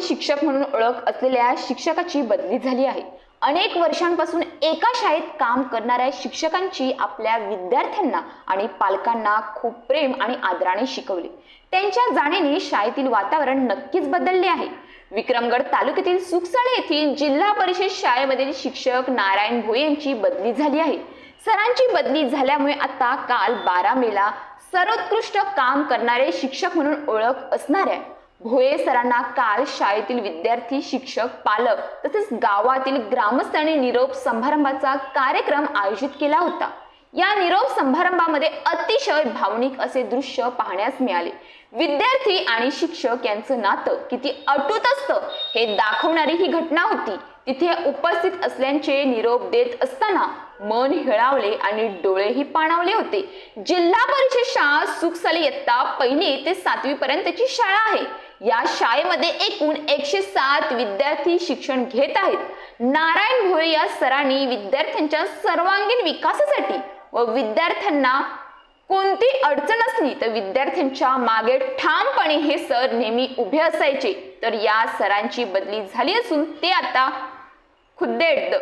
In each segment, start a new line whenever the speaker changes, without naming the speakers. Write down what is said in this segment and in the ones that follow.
शिक्षक म्हणून ओळख असलेल्या शिक्षकाची बदली झाली आहे. अनेक वर्षांपासून एका शाळेत काम करणाऱ्या शिक्षकांची आपल्या विद्यार्थ्यांना आणि पालकांना खूप प्रेम आणि आदराने शिकवले. त्यांच्या जाणीने शाळेतील वातावरण नक्कीच बदलले आहे. विक्रमगड तालुक्यातील सुकसाळे येथील जिल्हा परिषद शाळेमधील शिक्षक नारायण भोये यांची बदली झाली आहे. सरांची बदली झाल्यामुळे आता काल बारा मेला सर्वोत्कृष्ट काम करणारे शिक्षक म्हणून ओळख असणाऱ्या भोये सरांना काल शाळेतील विद्यार्थी शिक्षक पालक तसेच गावातील ग्रामस्थांनी निरोप समारंभाचा कार्यक्रम आयोजित केला होता. या निरोप समारंभामध्ये अतिशय भावनिक असे दृश्य पाहण्यास मिळाले. विद्यार्थी आणि शिक्षक यांचं नातं किती अटूट असतं हे दाखवणारी ही घटना होती. तिथे उपस्थित असल्याचे निरोप देत असताना मन हिळावले आणि डोळेही पाणावले होते. जिल्हा परिषद शाळा सुखसाली इयत्ता पहिली ते सातवी पर्यंतची शाळा आहे. या शाळेमध्ये एकूण एकशे सात विद्यार्थी शिक्षण घेत आहेत. नारायण भोये या सरांनी विद्यार्थ्यांच्या सर्वांगीण विकासासाठी व विद्यार्थ्यांना कोणती अडचण असली तर विद्यार्थ्यांच्या मागे ठामपणे हे सर नेहमी उभे असायचे. तर या सरांची बदली झाली असून ते आता खुद्देड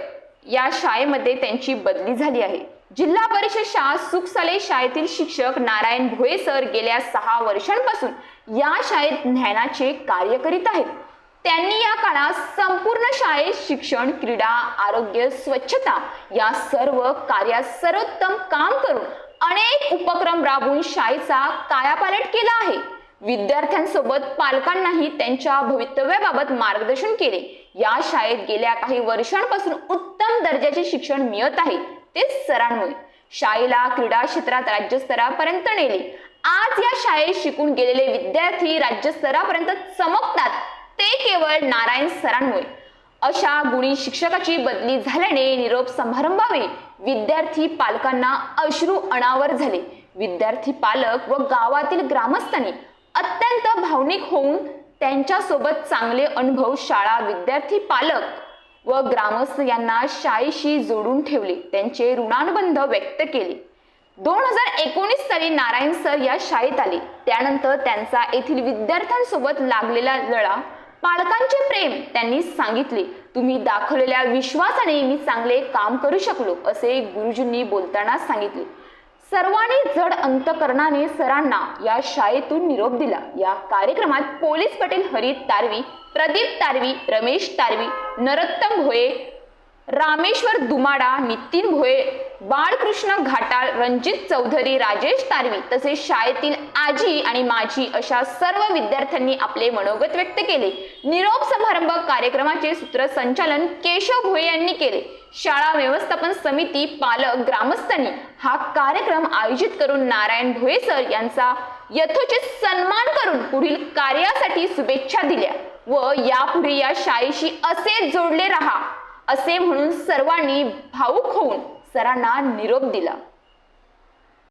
या शाळेमध्ये त्यांची बदली झाली आहे. जिल्हा परिषद शाळा सुखसाले शाळेतील शिक्षक नारायण भोये सर गेल्या सहा वर्षांपासून या शाळेत ज्ञानाचे कार्य करीत आहेत. त्यांनी या काळात संपूर्ण शाळेत शिक्षण क्रीडा आरोग्य स्वच्छता या सर्व कार्यात सर्वोत्तम काम करून अनेक उपक्रम राबवून शाळेचा कायापालट केला आहे. विद्यार्थ्यांसोबत पालकांनाही त्यांच्या भवितव्याबाबत मार्गदर्शन केले. या शाळेत गेल्या काही वर्षांपासून उत्तम दर्जाचे शिक्षण मिळत आहे ते सरांमुळे. शाळेला क्रीडा क्षेत्रात राज्यस्तरापर्यंत नेले. आज या शाळेत शिकून गेलेले विद्यार्थी राज्यस्तरापर्यंत चमकतात. ते केवळ नारायण सरांमुळे. अशा गुणी शिक्षकाची बदली झाल्याने निरोप समारंभावेळी विद्यार्थी पालकांना अश्रू अनावर झाले. विद्यार्थी पालक व गावातील ग्रामस्थांनी अत्यंत भावनिक होऊन त्यांच्यासोबत चांगले अनुभव शाळा विद्यार्थी पालक व ग्रामस्थ यांना शाळेशी जोडून ठेवले. त्यांचे ऋणानुबंध व्यक्त केले. दोन हजार एकोणीस साली नारायण सर या शाळेत आले. त्यानंतर त्यांचा येथील विद्यार्थ्यांसोबत लागलेला लढा पालकांचे प्रेम त्यांनी सांगितले. तुम्ही दाखवलेल्या विश्वासाने मी चांगले काम करू शकलो असे गुरुजींनी बोलताना सांगितले. सर्वांनी जड अंतकरणाने सरांना या शाळेतून निरोप दिला. या कार्यक्रमात पोलीस पटेल हरित तारवी प्रदीप तारवी रमेश तारवी नरोत्तम भोये रामेश्वर दुमाडा नितीन भोये बाळकृष्ण घाटाळ रणजित चौधरी राजेश तारवी तसेच शाळेतील आजी आणि माझी अशा सर्व विद्यार्थ्यांनी आपले मनोगत व्यक्त केले. निरोप समारंभ कार्यक्रमाचे सूत्रसंचालन केशव भोये यांनी केले. शाळा व्यवस्थापन समिती पालक ग्रामस्थांनी हा कार्यक्रम आयोजित करून नारायण भोये सर यांचा यथोचित सन्मान करून पुढील कार्यासाठी शुभेच्छा दिल्या व यापुढे या शाळेशी असे जोडले राहा. असे म्हणून सर्वांनी भाऊक होऊन सरांना निरोप दिला.